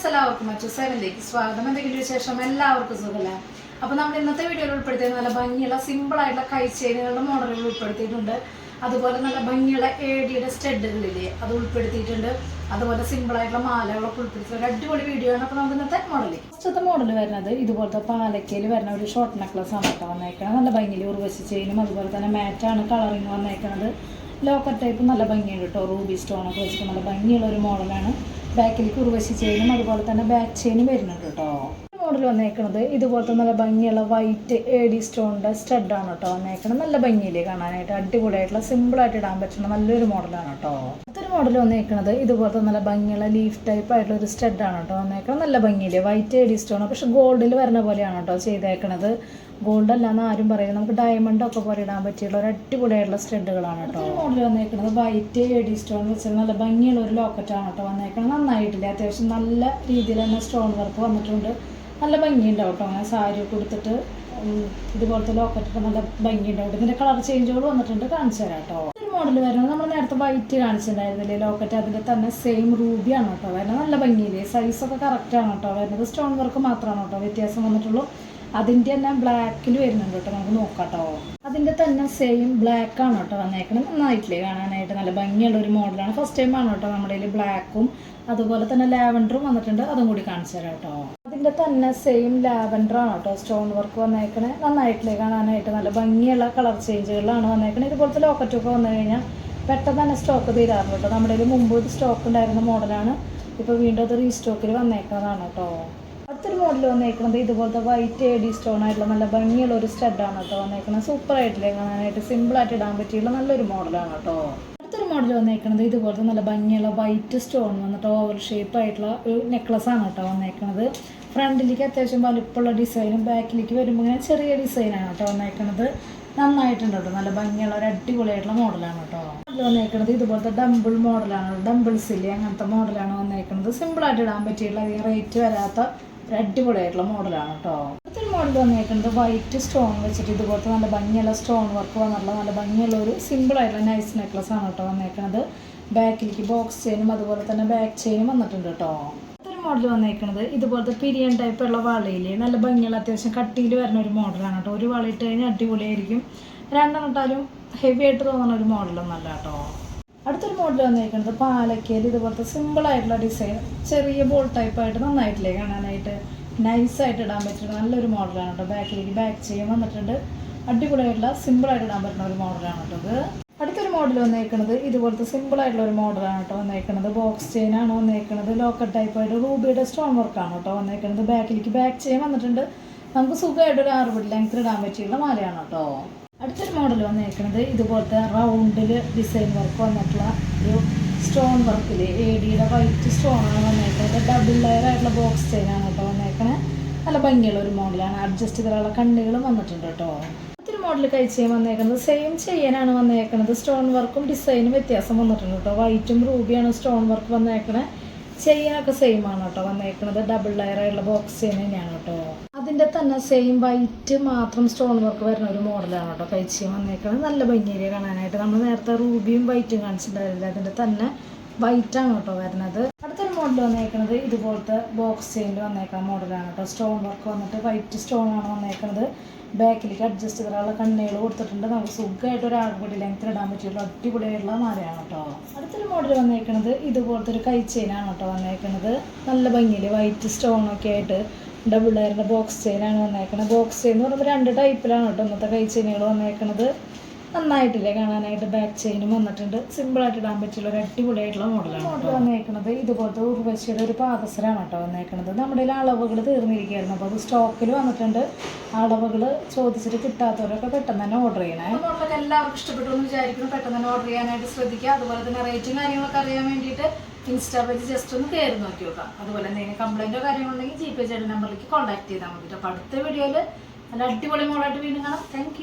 Friends എല്ലാവർക്കും മറ്റു സെവനിലേക്ക് സ്വാഗതം. എന്തെങ്കിലും വിശേഷം? എല്ലാവർക്കും സുഖമല്ല അപ്പോൾ നമ്മൾ ഇന്നത്തെ വീഡിയോയിൽ ഉൾപ്പെടുത്തിയത് നല്ല ഭംഗിയുള്ള സിമ്പിൾ ആയിട്ടുള്ള ചെയിനുകളുടെ മോഡലുകൾ ഉൾപ്പെടുത്തിയിട്ടുണ്ട്. അതുപോലെ നല്ല ഭംഗിയുള്ള ഏടിയുടെ സ്റ്റെഡുകളില്ലേ അത് ഉൾപ്പെടുത്തിയിട്ടുണ്ട്. അതുപോലെ സിമ്പിൾ ആയിട്ടുള്ള മാലകളൊക്കെ ഉൾപ്പെടുത്തിയിട്ട് അടിപൊളി വീഡിയോ ആണ്. അപ്പോൾ നമുക്ക് ഇന്നത്തെ മോഡൽ ഫസ്റ്റത്തെ മോഡൽ വരുന്നത് ഇതുപോലത്തെ പാലക്കയിൽ വരുന്ന ഒരു ഷോർട്ട് നെക്ലസ് ആണ് കേട്ടോ വന്നേക്കുന്നത് നല്ല ഭംഗിയിൽ ഉർവശി ചെയിനും അതുപോലെ തന്നെ മാറ്റാണ് കളറിങ് വന്നേക്കുന്നത് ലോക്കർ ടൈപ്പ് നല്ല ഭംഗിയുണ്ട് കേട്ടോ. റൂബി സ്റ്റോൺ ഒക്കെ വെച്ചിട്ട് നല്ല ഭംഗിയുള്ള ഒരു മോഡലാണ്. ബാക്കിൽ ഉർവശി ചെയിനും അതുപോലെ തന്നെ ബാക്ക് ചെയിനും വരുന്നുണ്ട് കേട്ടോ. മോഡൽ വന്നേക്കുന്നത് ഇതുപോലത്തെ നല്ല ഭംഗിയുള്ള വൈറ്റ് എ ഡി സ്റ്റോണിന്റെ സ്റ്റഡാണ് കേട്ടോ വന്നേക്കുന്നത് നല്ല ഭംഗിയില്ലേ കാണാനായിട്ട്? അടിപൊളിയായിട്ടുള്ള സിമ്പിളായിട്ട് ഇടാൻ പറ്റുന്ന നല്ലൊരു മോഡലാണ് കേട്ടോ അടുത്തൊരു മോഡൽ വന്നേക്കുന്നത് ഇതുപോലത്തെ നല്ല ഭംഗിയുള്ള ലീഫ് ടൈപ്പ് ആയിട്ടുള്ള ഒരു സ്റ്റഡാണ് കേട്ടോ വന്നേക്കുന്നത് നല്ല ഭംഗിയില്ലേ? വൈറ്റ് എ ഡി സ്റ്റോൺ പക്ഷെ ഗോൾഡിൽ വരുന്ന പോലെയാണ് കേട്ടോ ചെയ്തേക്കണത്. ഗോൾഡ് അല്ലാന്ന് ആരും പറയില്ല. നമുക്ക് ഡയമണ്ട് ഒക്കെ പോലെ ഇടാൻ പറ്റിയുള്ള ഒരു അടിപൊളിയായിട്ടുള്ള സ്റ്റഡുകളാണ് കേട്ടോ മോഡൽ വന്നേക്കുന്നത് വൈറ്റ് എഡി സ്റ്റോൺ വെച്ചാൽ നല്ല ഭംഗിയുള്ള ഒരു ലോക്കറ്റാണ് കേട്ടോ വന്നേക്കുന്നത് നന്നായിട്ടില്ല? അത്യാവശ്യം നല്ല രീതിയിൽ തന്നെ സ്റ്റോൺ വർക്ക് വന്നിട്ടുണ്ട്. നല്ല ഭംഗിയുണ്ടാവും കേട്ടോ അങ്ങനെ സാരി ഒക്കെ കൊടുത്തിട്ട് ഇതുപോലത്തെ ഇതുപോലത്തെ ലോക്കറ്റൊക്കെ നല്ല ഭംഗിയുണ്ടാവും. ഇതിന്റെ കളർ ചേഞ്ചുകൾ വന്നിട്ടുണ്ട്. കാണിച്ചു തരാം കേട്ടോ ഒരു മോഡൽ വരുന്നത് നമ്മൾ നേരത്തെ വൈറ്റ് കാണിച്ചിട്ടുണ്ടായിരുന്നില്ലേ? ലോക്കറ്റ് അതിന്റെ തന്നെ സെയിം റൂബിയാണ് കേട്ടോ വരുന്നത് നല്ല ഭംഗിയില്ലേ? സൈസൊക്കെ കറക്റ്റാണ് കേട്ടോ വരുന്നത് സ്റ്റോൺ വർക്ക് മാത്രമാണ് കേട്ടോ വ്യത്യാസം വന്നിട്ടുള്ളൂ. അതിന്റെ തന്നെ ബ്ലാക്കിൽ വരുന്നുണ്ട് കേട്ടോ നമുക്ക് നോക്കാം കേട്ടോ അതിന്റെ തന്നെ സെയിം ബ്ലാക്ക് ആണ് കേട്ടോ വന്നേക്കണം നന്നായിട്ടില്ലേ? കാണാനായിട്ട് നല്ല ഭംഗിയുള്ള ഒരു മോഡലാണ് ഫസ്റ്റ് ടൈം ആണ് കേട്ടോ നമ്മുടെ കയ്യിൽ ബ്ലാക്കും അതുപോലെ തന്നെ ലാവൻഡറും വന്നിട്ടുണ്ട്. അതും കൂടി കാണിച്ചു തരാം കേട്ടോ അതിന്റെ തന്നെ സെയിം ലാവൻഡർ ആണ് കേട്ടോ സ്റ്റോൺ വർക്ക് വന്നേക്കണേ. നന്നായിട്ടില്ലേ കാണാനായിട്ട്. നല്ല ഭംഗിയുള്ള കളർ ചേഞ്ചുകളാണ് വന്നേക്കണേ. ഇതുപോലത്തെ ലോക്കറ്റൊക്കെ വന്നു കഴിഞ്ഞാൽ പെട്ടെന്ന് തന്നെ സ്റ്റോക്ക് തീരാറുണ്ട് കേട്ടോ നമ്മുടെ കയ്യിൽ മുമ്പ് സ്റ്റോക്ക് ഉണ്ടായിരുന്ന മോഡലാണ് ഇപ്പോൾ വീണ്ടും അത് റീസ്റ്റോക്കിൽ വന്നേക്കുന്നതാണ് കേട്ടോ അടുത്തൊരു മോഡൽ വന്നേക്കുന്നത് ഇതുപോലത്തെ വൈറ്റ് എ ഡി സ്റ്റോൺ ആയിട്ടുള്ള നല്ല ഭംഗിയുള്ള ഒരു സ്റ്റഡാണ് കേട്ടോ വന്നേക്കുന്നത് സൂപ്പർ ആയിട്ടില്ലേ കാണാനായിട്ട്. സിമ്പിളായിട്ട് ഇടാൻ പറ്റിയുള്ള നല്ലൊരു മോഡലാണ് കേട്ടോ മോഡൽ വന്നേക്കുന്നത് ഇതുപോലത്തെ നല്ല ഭംഗിയുള്ള വൈറ്റ് സ്റ്റോൺ വന്നിട്ട് ഓവർ ഷേപ്പ് ആയിട്ടുള്ള ഒരു നെക്ലസ് ആണ് കേട്ടോ വന്നേക്കുന്നത് ഫ്രണ്ടിലേക്ക് അത്യാവശ്യം വലുപ്പമുള്ള ഡിസൈനും ബാക്കിലേക്ക് വരുമ്പോൾ ഇങ്ങനെ ചെറിയ ഡിസൈനാണ് കേട്ടോ വന്നേക്കുന്നത് നന്നായിട്ടുണ്ട് കേട്ടോ. നല്ല ഭംഗിയുള്ള ഒരു അടിപൊളിയായിട്ടുള്ള മോഡലാണ് കേട്ടോ. അതിൽ വന്നേക്കുന്നത് ഇതുപോലത്തെ ഡംബിൾ മോഡലാണ് ഡംബിൾസ് ഇല്ലേ അങ്ങനത്തെ മോഡലാണ് വന്നേക്കുന്നത് സിമ്പിളായിട്ട് ഇടാൻ പറ്റിയിട്ടുള്ള അധികം റേറ്റ് വരാത്ത ഒരു അടിപൊളിയായിട്ടുള്ള മോഡലാണ് കേട്ടോ. അടുത്തൊരു മോഡൽ വന്നേക്കുന്നത് വൈറ്റ് സ്റ്റോൺ വെച്ചിട്ട് ഇതുപോലത്തെ നല്ല ഭംഗിയുള്ള സ്റ്റോൺ വർക്ക് വന്നിട്ടുള്ള നല്ല ഭംഗിയുള്ള ഒരു സിമ്പിളായിട്ടുള്ള നൈസ് നെക്ലസ് ആണ് കേട്ടോ വന്നേക്കുന്നത് ബാക്കിലേക്ക് ബോക്സ് ചെയിനും അതുപോലെ തന്നെ ബാക്ക് ചെയിനും വന്നിട്ടുണ്ട് കേട്ടോ. മോഡൽ വന്നേക്കുന്നത് ഇതുപോലത്തെ പിരിയൻ ടൈപ്പ് ഉള്ള വളയിൽ നല്ല ഭംഗിയുള്ള അത്യാവശ്യം കട്ടിയിൽ വരുന്ന ഒരു മോഡലാണ് കേട്ടോ. ഒരു വള ഇട്ട് കഴിഞ്ഞാൽ അടിപൊളിയായിരിക്കും. രണ്ടെണ്ണം ഇട്ടാലും ഹെവി ആയിട്ട് തോന്നുന്ന ഒരു മോഡലൊന്നും അല്ല കേട്ടോ. അടുത്തൊരു മോഡൽ വന്നേക്കുന്നത് പാലക്കയിൽ ഇതുപോലത്തെ സിമ്പിൾ ആയിട്ടുള്ള ഡിസൈൻ ചെറിയ ബോൾ ടൈപ്പ് ആയിട്ട് നന്നായിട്ടില്ലേ കാണാനായിട്ട്? നൈസായിട്ട് ഇടാൻ പറ്റുന്ന നല്ലൊരു മോഡലാണ് കേട്ടോ. ബാക്കിലേക്ക് ബാക്ക് ചെയ്യാൻ വന്നിട്ടുണ്ട്. അടിപൊളിയായിട്ടുള്ള സിമ്പിളായിട്ട് ഇടാൻ പറ്റുന്ന ഒരു മോഡലാണ് കേട്ടോ ഇത്. മോഡൽ വന്നേക്കുന്നത് ഇതുപോലത്തെ സിമ്പിൾ ആയിട്ടുള്ള ഒരു മോഡലാണ് കേട്ടോ വന്നേക്കുന്നത് ബോക്സ് ചെയിൻ ആണ് വന്നേക്കുന്നത് ലോക്കർ ടൈപ്പ് ആയിട്ട് റൂബിയുടെ സ്റ്റോൺ വർക്കാണ് കേട്ടോ വന്നേക്കുന്നത് ബാക്കിലേക്ക് ബാക്ക് ചെയിൻ വന്നിട്ടുണ്ട്. നമുക്ക് സുഖമായിട്ട് ഒരു ആറ് ഫുട്ട് ലെങ്ത്തിൽ ഇടാൻ പറ്റിയുള്ള മാലയാണ് കേട്ടോ. അടുത്തൊരു മോഡൽ വന്നേക്കുന്നത് ഇതുപോലത്തെ റൗണ്ടിൽ ഡിസൈൻ വർക്ക് വന്നിട്ടുള്ള ഒരു സ്റ്റോൺ വർക്കിൽ എ ഡിയുടെ വൈറ്റ് സ്റ്റോൺ ആണ് വന്നേക്കുന്നത് ഡബിൾ ലെയർ ആയിട്ടുള്ള ബോക്സ് ചെയിൻ ആണ് കേട്ടോ വന്നേക്കണേ. നല്ല ഭംഗിയുള്ള ഒരു മോഡലാണ് അഡ്ജസ്റ്റ് ചെയ്തിട്ടുള്ള കണ്ണുകളും വന്നിട്ടുണ്ട് കേട്ടോ. മോഡൽ കഴിച്ച് വന്നേക്കുന്നത്. സെയിം ചെയ്യാനാണ് വന്നേക്കുന്നത് സ്റ്റോൺ വർക്കും ഡിസൈനും വ്യത്യാസം വന്നിട്ടുണ്ട് കേട്ടോ വൈറ്റും റൂബിയാണ് സ്റ്റോൺ വർക്ക് വന്നേക്കണേ. ചെയ്യാനൊക്കെ സെയിം ആണ് കേട്ടോ വന്നേക്കുന്നത് ഡബിൾ ലെയർ ആയിട്ടുള്ള ബോക്സ് ചെയിൻ തന്നെയാണ് കേട്ടോ അതിന്റെ തന്നെ സെയിം വൈറ്റ് മാത്രം സ്റ്റോൺ വർക്ക് വരുന്ന ഒരു മോഡലാണ് കേട്ടോ കഴിച്ച് വന്നേക്കുന്നത് നല്ല ഭംഗിയിൽ കാണാനായിട്ട്. നമ്മൾ നേരത്തെ റൂബിയും വൈറ്റും കാണിച്ചിട്ടുണ്ടായിരുന്നില്ല? അതിന്റെ തന്നെ വൈറ്റാണ് കേട്ടോ വരുന്നത്. മോഡൽ ഇതുപോലത്തെ ബോക്സ് ചെയിനിൽ വന്നേക്കുന്ന മോഡലാണ് കേട്ടോ സ്റ്റോൺ വർക്ക് വന്നിട്ട് വൈറ്റ് സ്റ്റോൺ ആണ് വന്നേക്കുന്നത് ബാക്കിലേക്ക് അഡ്ജസ്റ്റ് ചെയ്തിട്ടുള്ള കണ്ണുകൾ കൊടുത്തിട്ടുണ്ട്. നമുക്ക് സുഖമായിട്ട് ഒരു ആൾക്കൂടി ലെങ്ത്തിൽ ഇടാൻ പറ്റിയുള്ള അടിപൊളിയായിട്ടുള്ള മാലയാണ് കേട്ടോ അടുത്തൊരു മോഡൽ വന്നേക്കുന്നത് ഇതുപോലത്തെ ഒരു കൈ ചെയിനാണ് കേട്ടോ വന്നേക്കുന്നത് നല്ല ഭംഗിയിൽ വൈറ്റ് സ്റ്റോൺ ഒക്കെ ആയിട്ട് ഡബിൾ ലെയറിന്റെ ബോക്സ് ചെയിനാണ് വന്നേക്കുന്നത് ബോക്സ് ചെയിൻ എന്ന് പറയുമ്പോൾ രണ്ട് ടൈപ്പിലാണ് കേട്ടോ ഇന്നത്തെ കൈ ചെയിനുകൾ വന്നേക്കുന്നത് നന്നായിട്ടില്ലേ കാണാനായിട്ട് ബാക്ക് ചെയിനും വന്നിട്ടുണ്ട്. സിമ്പിളായിട്ട് ഇടാൻ പറ്റിയുള്ള ഒരു അടിപൊളിയായിട്ടുള്ള മോഡലാണ് മോഡൽ വന്നേക്കുന്നത് ഇതുപോലത്തെ ഉർവശിയുടെ ഒരു പാദസരമാണ് കേട്ടോ വന്നേക്കുന്നത് നമ്മുടെ അളവുകൾ തീർന്നിരിക്കുകയായിരുന്നു. അപ്പോൾ അത് സ്റ്റോക്കിൽ വന്നിട്ടുണ്ട്. അളവുകൾ ചോദിച്ചിട്ട് കിട്ടാത്തവരൊക്കെ പെട്ടെന്ന് തന്നെ ഓർഡർ ചെയ്യണേ. എല്ലാവർക്കും ഇഷ്ടപ്പെട്ടു എന്ന് വിചാരിക്കുന്നു. പെട്ടെന്ന് തന്നെ ഓർഡർ ചെയ്യാനായിട്ട് ശ്രദ്ധിക്കുക. അതുപോലെ തന്നെ റേറ്റും കാര്യങ്ങളൊക്കെ അറിയാൻ വേണ്ടിയിട്ട് ഇൻസ്റ്റാ പേജ് ജസ്റ്റ് ഒന്ന് കയറി നോക്കി നോക്കാം. അതുപോലെ എന്തെങ്കിലും കംപ്ലൈന്റോ കാര്യങ്ങളുണ്ടെങ്കിൽ ജി പേ ചേട്ടൻ നമ്പറിലേക്ക് കോൺടാക്ട് ചെയ്താൽ മതി അപ്പോൾ അടുത്ത വീഡിയോയിൽ നല്ല അടിപൊളി മോഡായിട്ട് വീണ്ടും കാണാം. താങ്ക്